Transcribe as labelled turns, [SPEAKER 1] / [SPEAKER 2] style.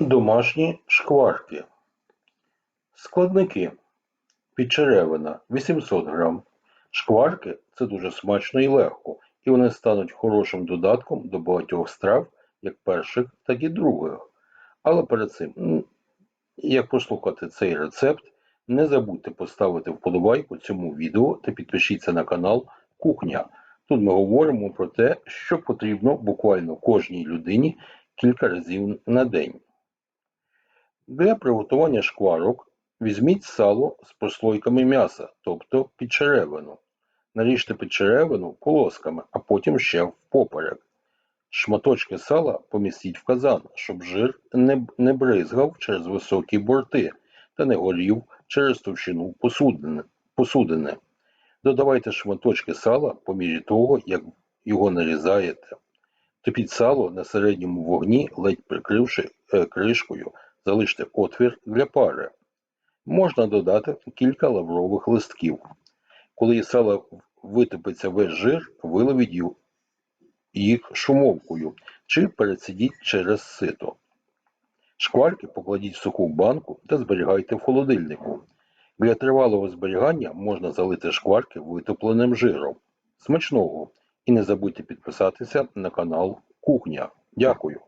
[SPEAKER 1] Домашні шкварки. Складники. Підчеревина 800 грам. Шкварки це дуже смачно і легко, і вони стануть хорошим додатком до багатьох страв, як перших, так і других. Але перед цим, як послухати цей рецепт, не забудьте поставити вподобайку цьому відео та підпишіться на канал Кухня. Тут ми говоримо про те, що потрібно буквально кожній людині кілька разів на день. Для приготування шкварок візьміть сало з прослойками м'яса, тобто підчеревину. Наріжте підчеревину полосками, а потім ще впоперек. Шматочки сала помістіть в казан, щоб жир не, не бризгав через високі борти та не горів через товщину посудини. посудини. Додавайте шматочки сала по мірі того, як його нарізаєте. Топіть сало на середньому вогні, ледь прикривши е, кришкою, залиште отвір для пари. Можна додати кілька лаврових листків. Коли із сала витопиться весь жир, виловіть їх шумовкою чи перецідіть через сито. Шкварки покладіть в суху банку та зберігайте в холодильнику. Для тривалого зберігання можна залити шкварки витопленим жиром. Смачного! І не забудьте підписатися на канал Кухня. Дякую!